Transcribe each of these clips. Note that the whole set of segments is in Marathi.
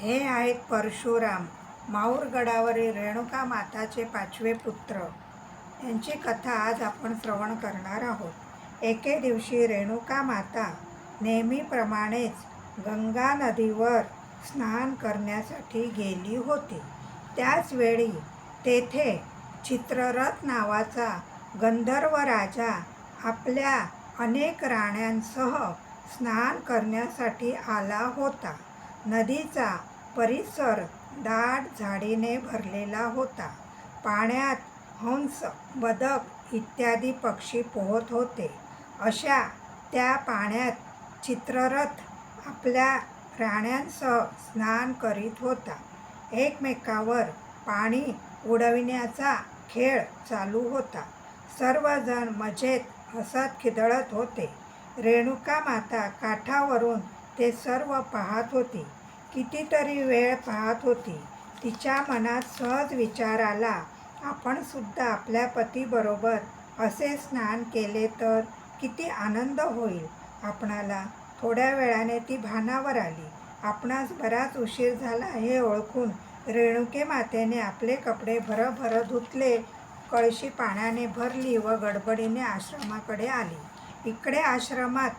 हे आहेत परशुराम माऊरगडावरील रेणुका माताचे पाचवे पुत्र. यांची कथा आज आपण श्रवण करणार आहोत. एके दिवशी रेणुका माता नेहमीप्रमाणेच गंगा नदीवर स्नान करण्यासाठी गेली होती. त्याचवेळी तेथे चित्ररथ नावाचा गंधर्व राजा आपल्या अनेक राण्यांसह स्नान करण्यासाठी आला होता. नदीचा परिसर दाट झाडीने भरलेला होता. पाण्यात हंस बदक इत्यादी पक्षी पोहत होते. अशा त्या पाण्यात चित्ररथ आपल्या प्राण्यांसह स्नान करीत होता. एकमेकावर पाणी उडविण्याचा खेळ चालू होता. सर्वजण मजेत हसत खिदळत होते. रेणुका माता काठावरून ते सर्व पाहत होती. कितीतरी वेळ पाहत होती. तिच्या मनात सहज विचार आला आपण सुद्धा आपल्या पतीबरोबर असे स्नान केले तर किती आनंद होईल. आपणाला थोड्या वेळाने ती भानावर आली. आपणास बराच उशीर झाला हे ओळखून रेणुके मातेने आपले कपडे भरभर धुतले कळशी पाण्याने भरली व गडबडीने आश्रमाकडे आली. इकडे आश्रमात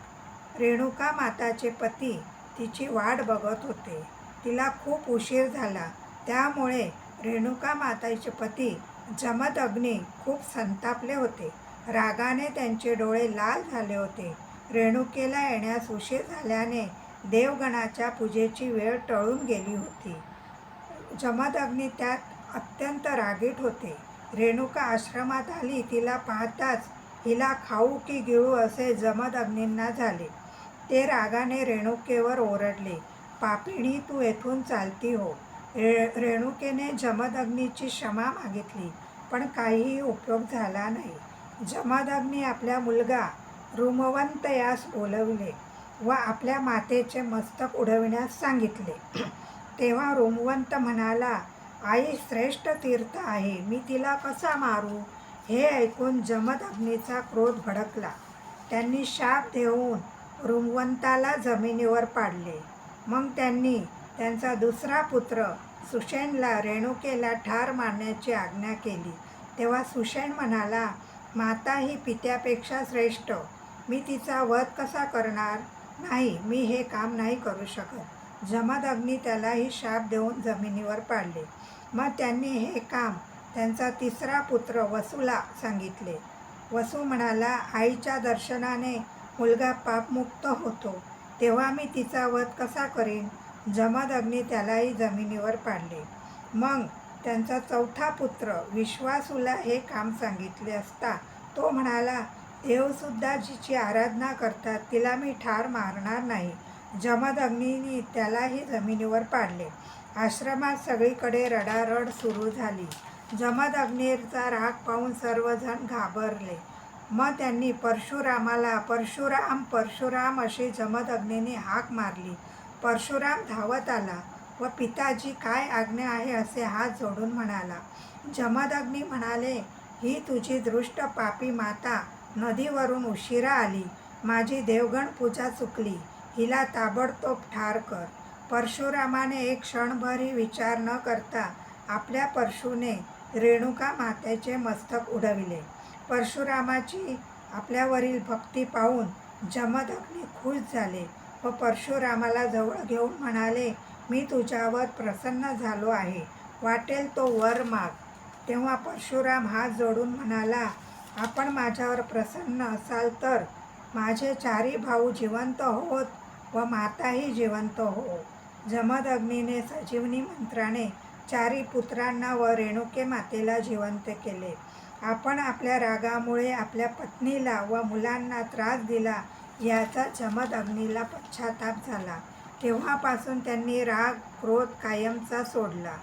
रेणुका माताचे पती तिची वाट बघत होते. तिला खूप उशीर झाला. त्यामुळे रेणुका माताचे पती जमत अग्नी खूप संतापले होते. रागाने त्यांचे डोळे लाल झाले होते. रेणुकेला येण्यास उशीर झाल्याने देवगणाच्या पूजेची वेळ टळून गेली होती. जमदग्नी त्यात अत्यंत रागीट होते. रेणुका आश्रमात आली तिला पाहताच हिला खाऊ की गिळू असे जमदग्नींना झाले. ते रागाने रेणुकेवर ओरडले पापिणी तू येथून चालती हो. रे रेणुकेने जमदग्नीची क्षमा मागितली पण काहीही उपयोग झाला नाही. जमदग्नी आपल्या मुलगा रुमवंत यास बोलवले व आपल्या मातेचे मस्तक उडविण्यास सांगितले. तेव्हा रुमवंत म्हणाला आई श्रेष्ठ तीर्थ आहे. मी तिला कसा मारू? हे ऐकून जमदग्नीचा क्रोध भडकला. त्यांनी शाप देऊन रुमवंताला जमिनीवर पाडले. मग त्यांनी त्यांचा दुसरा पुत्र सुषेणला रेणुकेला ठार मारण्याची आज्ञा केली. तेव्हा सुषेण म्हणाला माता ही पित्यापेक्षा श्रेष्ठ. मी तिचा वध कसा करणार? नाही मी हे काम नाही करू शकत. जमद अग्नी त्यालाही शाप देऊन जमिनीवर पाडले. मग त्यांनी हे काम त्यांचा तिसरा पुत्र वसूला सांगितले. वसू म्हणाला आईच्या दर्शनाने मुलगा पापमुक्त होतो तेव्हा मी तिचा वध कसा करीन? जमदग्नी त्यालाही जमिनीवर पाडले. मग त्यांचा चौथा पुत्र विश्वासूला हे काम सांगितले असता तो म्हणाला देवसुद्धा जिची आराधना करतात तिला मी ठार मारणार नाही. जमदग्नीने त्यालाही जमिनीवर पाडले. आश्रमात सगळीकडे रडारड सुरू झाली. जमदग्नीचा राग पाहून सर्वजण घाबरले. मग त्यांनी परशुरामाला परशुराम परशुराम अशी जमद अग्नीने हाक मारली. परशुराम धावत आला व पिताजी काय आज्ञा आहे? असे हात जोडून म्हणाला. जमदग्नी म्हणाले ही तुझी दृष्ट पापी माता नदीवरून उशिरा आली. माझी देवगण पूजा चुकली. हिला ताबडतोब ठार कर. परशुरामाने एक क्षणभरही विचार न करता आपल्या परशुने रेणुका मातेचे मस्तक उडविले. परशुरामाची आपल्यावरील भक्ती पाहून जमदग्नी खुश झाले व परशुरामाला जवळ घेऊन म्हणाले मी तुझ्यावर प्रसन्न झालो आहे. वाटेल तो वर माग. तेव्हा परशुराम हात जोडून म्हणाला आपण माझ्यावर प्रसन्न असाल तर माझे चारी भाऊ जिवंत होत व माताही जिवंत हो. जमदग्नीने सजीवनी मंत्राने चारी पुत्रांना व रेणुके मातेला जिवंत केले. आपण आपल्या रागामुळे आपल्या पत्नीला व मुलांना त्रास दिला याचा चमद अग्नीला पश्चाताप झाला. तेव्हापासून त्यांनी राग क्रोध कायमचा सोडला.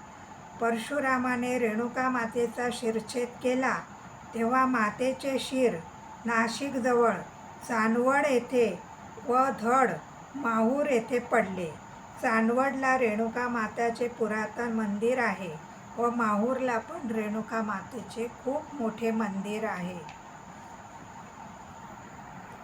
परशुरामाने रेणुका मातेचा शिरछेद केला. तेव्हा मातेचे शिर नाशिकजवळ चांदवड येथे व धड माहूर येथे पडले. चांदवडला रेणुका माताचे पुरातन मंदिर आहे. व माहूरला पण रेणुका मातेचे खूप मोठे मंदिर आहे.